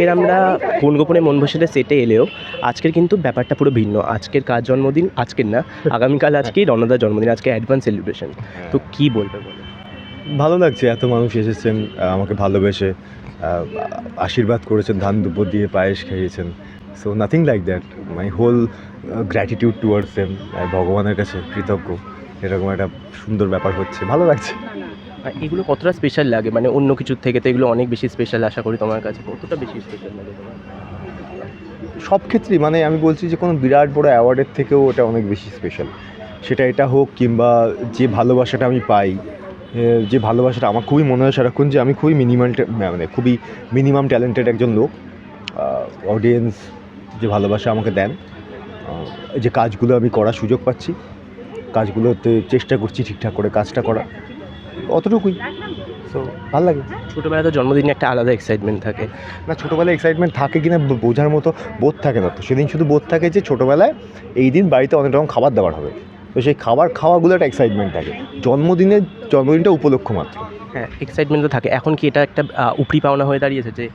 কালকের আমরা কোন গোপনে মন বসে সেটে এলেও আজকের কিন্তু ব্যাপারটা পুরো ভিন্ন। আজকের কার জন্মদিন? আজকের না। আগামীকাল আজকেই রণদার জন্মদিন আজকে অ্যাডভান্স সেলিব্রেশন তো কি বলবে বলো? ভালো লাগছে এত মানুষ এসেছেন আমাকে ভালোবেসে আশীর্বাদ করেছেন ধান দুপুর দিয়ে পায়েস খাইয়েছেন। So nothing like that my whole gratitude towards them ভগবানের কাছে কৃতজ্ঞ। এরকম একটা সুন্দর ব্যাপার হচ্ছে। ভালো লাগছে। আর এগুলো কতটা স্পেশাল লাগে? মানে অন্য কিছুর থেকে তো এগুলো অনেক বেশি স্পেশাল আশা করি তোমার কাছে। কতটা বেশি স্পেশাল লাগে তোমার? সব ক্ষেত্রেই মানে আমি বলছি যে কোনো বিরাট বড় অ্যাওয়ার্ডের থেকেও ওটা অনেক বেশি স্পেশাল সেটা এটা হোক কিংবা যে ভালোবাসাটা আমি পাই যে ভালোবাসাটা আমার খুবই মনে হয় সারাক্ষণ যে আমি খুবই মিনিমাম মানে খুবই মিনিমাম ট্যালেন্টেড একজন লোক। অডিয়েন্স যে ভালোবাসা আমাকে দেন যে কাজগুলো আমি করার সুযোগ পাচ্ছি, কাজগুলোতে চেষ্টা করছি ঠিকঠাক করে কাজটা করা অতটুকুই। তো ভালো লাগে? ছোটোবেলায় তো জন্মদিনে একটা আলাদা এক্সাইটমেন্ট থাকে। না ছোটোবেলায় এক্সাইটমেন্ট থাকে কিনা ব- বোঝার মতো বোধ থাকে না তো। সেদিন শুধু বোধ থাকে যে ছোটোবেলায় এই দিন বাড়িতে অনেক রকম খাবার দাবার হবে। তো সেই খাবার খাওয়াগুলো একটা এক্সাইটমেন্ট থাকে। জন্মদিনের জন্মদিনটা উপলক্ষ মাত্র। হ্যাঁ এক্সাইটমেন্ট তো থাকে। এখন কি এটা একটা উপরি পাওনা হয়ে দাঁড়িয়েছে যে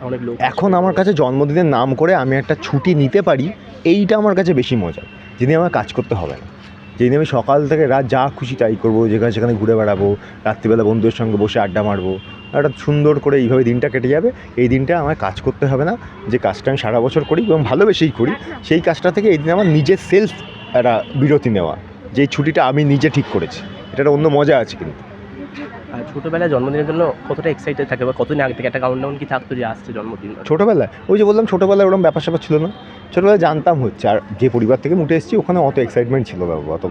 অনেক লোক এখন আমার কাছে জন্মদিনের নাম করে আমি একটা ছুটি নিতে পারি এইটা আমার কাছে বেশি মজা যেদিন আমার কাজ করতে হবে না। যেদিন আমি সকাল থেকে রাত যা খুশি তাই করব, যেখানে সেখানে ঘুরে বেড়াবো, রাত্রিবেলা বন্ধুদের সঙ্গে বসে আড্ডা মারবো, একটা সুন্দর করে এইভাবে দিনটা কেটে যাবে। এই দিনটা আমার কাজ করতে হবে না, যে কাজটা আমি সারা বছর করি এবং ভালোবেসেই করি, সেই কাজটা থেকে এই দিন আমার নিজের সেলফ একটা বিরতি নেওয়া যে ছুটিটা আমি নিজে ঠিক করেছি। এটা একটা অন্য মজা আছে কিন্তু। ছোটোবেলায় জন্মদিনের জন্য কতটা এক্সাইটেড থাকে বা কতদিন আগে থেকে একটা কাউন্টডাউন কি থাকতো যে আসছে জন্মদিন? ছোটোবেলায়? ওই যে বললাম ছোটোবেলায় ওরকম ব্যাপার স্যাপার ছিল না। ছোটোবেলায় জানতাম হচ্ছে আর যে পরিবার থেকে উঠে এসেছি ওখানে অত এক্সাইটমেন্ট ছিল না অত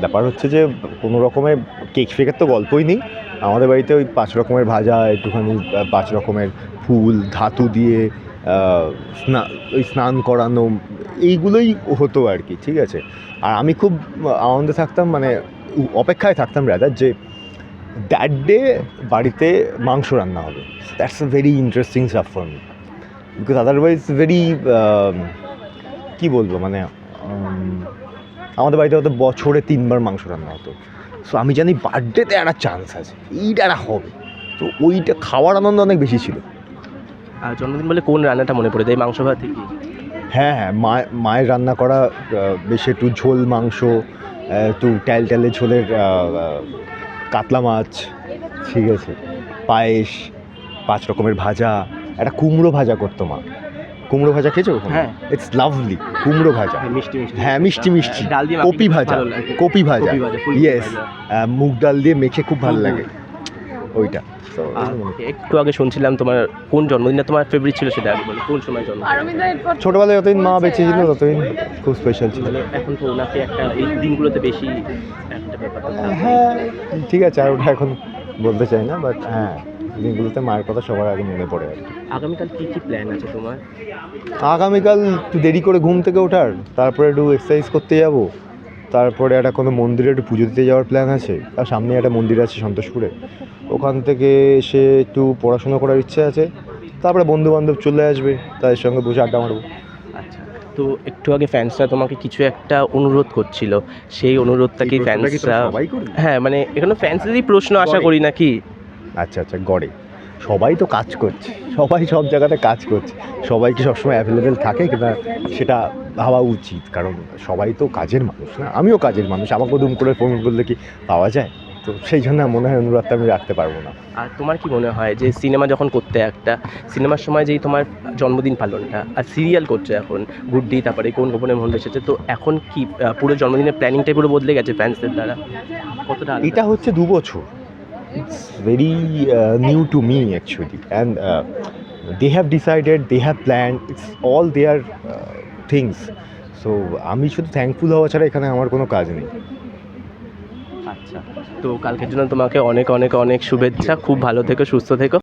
ব্যাপার হচ্ছে যে কোনো রকমের কেক ফেকের তো গল্পই নেই। আমাদের বাড়িতে ওই পাঁচ রকমের ভাজা একটুখানি পাঁচ রকমের ফুল ধাতু দিয়ে আহ, স্না ওই স্নান করানো এইগুলোই হতো আর কি ঠিক আছে? আর আমি খুব আনন্দে থাকতাম মানে অপেক্ষায় থাকতাম রাদার যে দ্যাট ডে বাড়িতে মাংস রান্না হবে। That's a very interesting stuff for me because otherwise very কী বলব মানে আমাদের বাড়িতে হয়তো বছরে তিনবার মাংস রান্না হতো। সো আমি জানি বার্থডেতে একটা চান্স আছে। এইটা একটা হবে। তো ওইটা খাওয়ার আনন্দ অনেক বেশি ছিল। আর জন্মদিন বলে কোন রান্নাটা মনে পড়ে? যায় মাংস ভাত হ্যাঁ হ্যাঁ মা মায়ের রান্না করা বেশ একটু ঝোল মাংস একটু ট্যাল ট্যালে ঝোলের কাতলা মাছ ঠিক আছে। পায়েস পাঁচ রকমের ভাজা একটা কুমড়ো ভাজা করতো মা। কুমড়ো ভাজা খেয়েছো হ্যাঁ। ইটস লাভলি কুমড়ো ভাজা। মিষ্টি মিষ্টি। হ্যাঁ মিষ্টি মিষ্টি। কপি ভাজা কপি ভাজা। ইয়েস মুগ ডাল দিয়ে মেখে খুব ভালো লাগে। ওইটা। So, একটু আগে শুনছিলাম তোমার কোন জন্মদিনটা তোমার ফেভারিট ছিল সেটা আগে বলো কোন সময় জন্মদিন? ছোটবেলায় যতদিন মা বেঁচে ছিল ততদিন খুব স্পেশাল ছিল। মানে এখন তো ওনাকে একটা এই দিনগুলোতে বেশি একটা ব্যাপার হ্যাঁ ঠিক আছে আর ওটা এখন বলতে চাই না বাট হ্যাঁ দিনগুলোতে মায়ের কথা সবার আগে মনে পড়ে আর কি। আগামীকাল কি কি প্ল্যান আছে তোমার? আগামীকাল একটু দেরি করে ঘুম থেকে ওঠার তারপরে একটু এক্সারসাইজ করতে যাব তারপরে একটা কোনো মন্দিরে একটু পুজো দিতে যাওয়ার প্ল্যান আছে আর সামনে একটা মন্দির আছে সন্তোষপুরে। ওখান থেকে এসে একটু পড়াশোনা করার ইচ্ছে আছে। তারপরে বন্ধু বান্ধব চলে আসবে তাদের সঙ্গে বসে আড্ডা মারবো। আচ্ছা তো একটু আগে ফ্যান্সরা তোমাকে কিছু একটা অনুরোধ করছিল। সেই অনুরোধটা কি ফ্যান্সরা হ্যাঁ মানে এখানে ফ্যান্সদেরই প্রশ্ন আশা করি নাকি? আচ্ছা আচ্ছা গড়ে। সবাই তো কাজ করছে সবাই সব জায়গাতে কাজ করছে। সবাই কি সবসময় অ্যাভেলেবেল থাকে কিনা সেটা ভাবা উচিত কারণ সবাই তো কাজের মানুষ না। আমিও কাজের মানুষ আমাকে দুম করে ফোন করলে কি পাওয়া যায়? তো সেই জন্য মনে হয় অনুরোধটা আমি রাখতে পারব না। আর তোমার কি মনে হয় যে সিনেমা যখন করতে একটা সিনেমার সময় যেই তোমার জন্মদিন পালনটা আর সিরিয়াল করছে এখন গুড্ডি তারপরে কোন গোপনে মন এসেছে তো এখন কি পুরো জন্মদিনের প্ল্যানিংটাই পুরো বদলে গেছে ফ্যান্সদের দ্বারা? কতটা এটা হচ্ছে দু বছর। It's very new to me actually and they have decided they have plan it's all there things so আমি শুধু থ্যাঙ্কফুল হওয়া ছাড়া এখানে আমার কোনো কাজ নেই। আচ্ছা। তো কালকের জন্য তোমাকে অনেক অনেক অনেক শুভেচ্ছা। খুব ভালো থেকো সুস্থ থেকো।